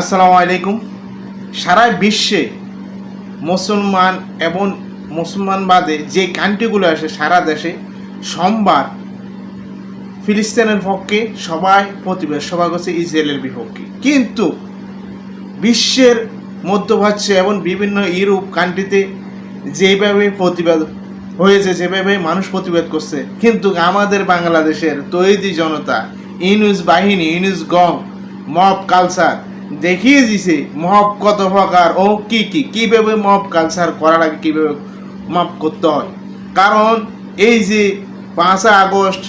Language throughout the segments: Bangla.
আসসালামু আলাইকুম। সারা বিশ্বে মুসলমান এবং মুসলমান বাদে যে কান্ট্রিগুলো আসে সারা দেশে, সোমবার ফিলিস্তিনের পক্ষে সবাই প্রতিবাদ সভা করছে ইসরায়েলের বিপক্ষে। কিন্তু বিশ্বের মধ্যপ্রাচ্যে এবং বিভিন্ন ইউরোপ কান্ট্রিতে যেভাবে প্রতিবাদ হয়েছে, যেভাবে মানুষ প্রতিবাদ করছে, কিন্তু আমাদের বাংলাদেশের তৈরি জনতা, ইউনুস বাহিনী, ইউনুস গং, মব কালচার দেখিয়ে দিছে মব কত প্রকার ও কি কি, কীভাবে মব কালচার করার আগে কীভাবে মব করতে হয়। কারণ এই যে পাঁচই আগস্ট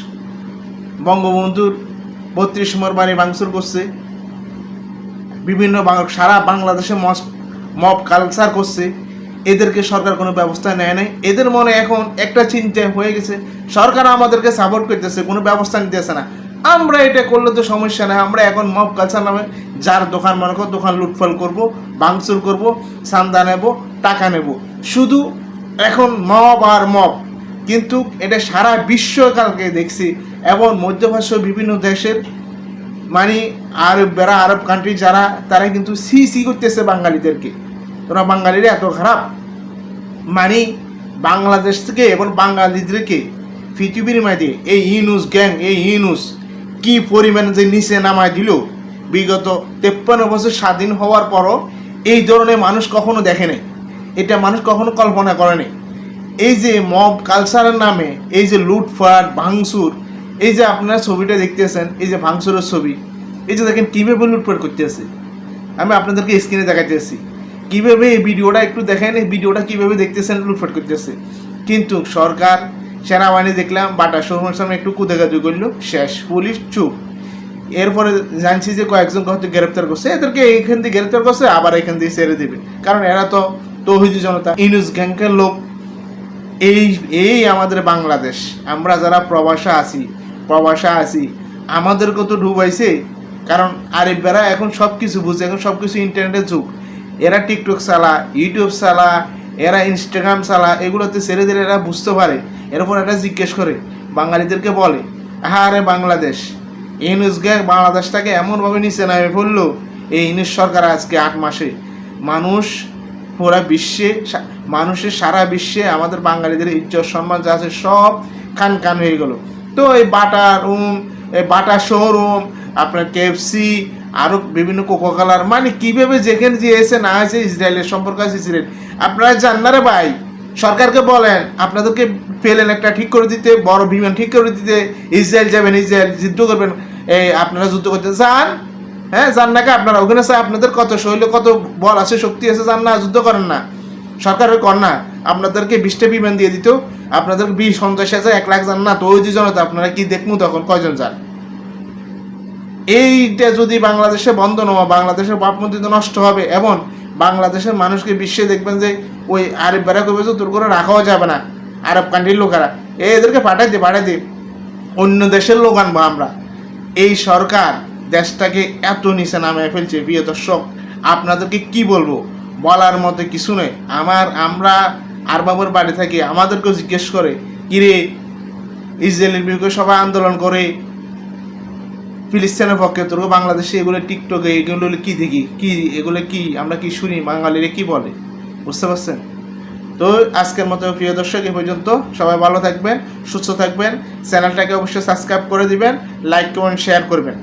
বঙ্গবন্ধুর বত্রিশ নম্বর বাড়ি ভাঙচুর করছে, বিভিন্ন সারা বাংলাদেশে মব কালচার করছে, এদেরকে সরকার কোনো ব্যবস্থা নেয় নাই। এদের মনে এখন একটা চিন্তা হয়ে গেছে, সরকার আমাদেরকে সাপোর্ট করতেছে, কোনো ব্যবস্থা নিতেছে না। আমরা এটা করলে তো সমস্যা নেই, আমরা এখন মব কালচার নামে যার দোকান মনে করো, দোকান লুটফল করব, ভাঙচুর করব, চান্দা নেব, টাকা নেব। শুধু এখন মব আর মব। কিন্তু এটা সারা বিশ্বকালকে দেখছি এবং মধ্যপ্রাচ্য বিভিন্ন দেশের মানে আরব বেড়া আরব কান্ট্রি যারা, তারা কিন্তু সি সি করতেছে বাঙালিদেরকে। তোরা বাঙালিরা এত খারাপ। মানে বাংলাদেশ থেকে এবং বাঙালিদেরকে পৃথিবীর মাঝে, এই ইউনুস গ্যাং, এই ইউনুস কি পরিমাণে যে নিচে নামায় দিল বিগত তেপ্পান্ন বছর স্বাধীন হওয়ার পরও এই ধরনের মানুষ কখনো দেখে নাই। এটা মানুষ কখনো কল্পনা করে নাই। এই যে মব কালচারের নামে এই যে লুটফাট, ভাঙচুর, এই যে আপনারা ছবিটা দেখতেছেন, এই যে ভাঙচুরের ছবি, এই যে দেখেন কীভাবে লুটপাট করতেছে। আমি আপনাদেরকে স্ক্রিনে দেখাতেছি কীভাবে এই ভিডিওটা একটু দেখেন, এই ভিডিওটা কীভাবে দেখতেছেন, লুটপাট করতেছে। কিন্তু সরকার, সেনাবাহিনী দেখলাম বাটা শোরুমের সামনে একটু কুদেগাজু করল, শেষ পুলিশ চুপ। এরপরে জানছি যে কয়েকজন হয়তো গ্রেপ্তার করছে। এদেরকে এইখান থেকে গ্রেপ্তার করছে, আবার এখান দিয়ে ছেড়ে দেবে। কারণ এরা তো তৌহিদি জনতা, ইনুস গ্যাংকের লোক। এই এই আমাদের বাংলাদেশ। আমরা যারা প্রবাসা আছি প্রবাসা আছি আমাদেরকে তো ডুবাইছে কারণ আরিফেরা এখন সব কিছু বুঝে, এখন সব কিছু ইন্টারনেটের যুগ। এরা টিকটক চালা ইউটিউব চালা, এরা ইনস্টাগ্রাম চালা, এগুলোতে ছেড়ে দিলে এরা বুঝতে পারে। এরপর এরা জিজ্ঞেস করে, বাঙালিদেরকে বলে হ্যাঁ রে বাংলাদেশ ইউনুস গ্যাং বাংলাদেশটাকে এমনভাবে নিচে নামে ফেলল এই ইউনুস সরকার আজকে আট মাসে। মানুষ পুরা বিশ্বে মানুষের সারা বিশ্বে আমাদের বাঙালিদের ইজ্জত, সম্মান যা আছে সব কান কান হয়ে গেল। তো এই বাটা রুম এই বাটা শোরুম আপনার কেএফসি আরও বিভিন্ন কোকোকালার মানে কীভাবে যেখানে যে এসে না আছে ইসরায়েলের সম্পর্ক আছে ইসরায়েল। আপনারা জান না রে ভাই, সরকারকে বলেন, আপনাদেরকে পেলেন একটা ঠিক করে দিতে, বড় বিমান ঠিক করে দিতে, ইসরায়েল যাবেন, ইসরায়েল যুদ্ধ করবেন। এই আপনারা যুদ্ধ করতে চান? হ্যাঁ যান না কে? আপনারা ওখানে আপনাদের কত শৈল, কত বল আছে, শক্তি আছে, যান না, যুদ্ধ করেন না। সরকারের কর না। আপনাদেরকে বিশটা বিমান দিয়ে দিত। আপনাদেরকে বিশ, পঞ্চাশ হাজার, এক লাখ যান না। তো ওই দুজনতা আপনারা কি দেখমু তখন? কয়জন যান? এইটা যদি বাংলাদেশে বন্ধ নেওয়া বাংলাদেশের ভাবমূর্তি তো নষ্ট হবে। এবং বাংলাদেশের মানুষকে বিশ্বে দেখবেন যে, ওই আরব বেড়া করবে যে তোর করে রাখাও যাবে না। আরব কান্ট্রির লোকেরা। এদেরকে পাঠাই দে পাঠাই দে। অন্য দেশের লোক আনব আমরা। এই সরকার দেশটাকে এত নিচে নামে ফেলছে, প্রিয় দর্শক, আপনাদেরকে কি বলব? বলার মতো কিছু নেই। আমার, আমরা আর বাবুর বাড়ি থাকি আমাদেরকেও জিজ্ঞেস করে, কিরে ইসরায়েলের বিরুদ্ধে সবাই আন্দোলন করে, ফিলিস্তিনের পক্ষে তোর বাংলাদেশে এগুলো টিকটকে এগুলো কি দেখি? কি, এগুলো কি, আমরা কি শুনি? বাঙালিরা কি বলে? বুঝতে পারছেন? তো আজকের মতো প্রিয় দর্শক, এ পর্যন্ত সবাই ভালো থাকবেন, সুস্থ থাকবেন। চ্যানেলটাকে অবশ্যই সাবস্ক্রাইব করে দিবেন, লাইক, কমেন্ট শেয়ার করবেন।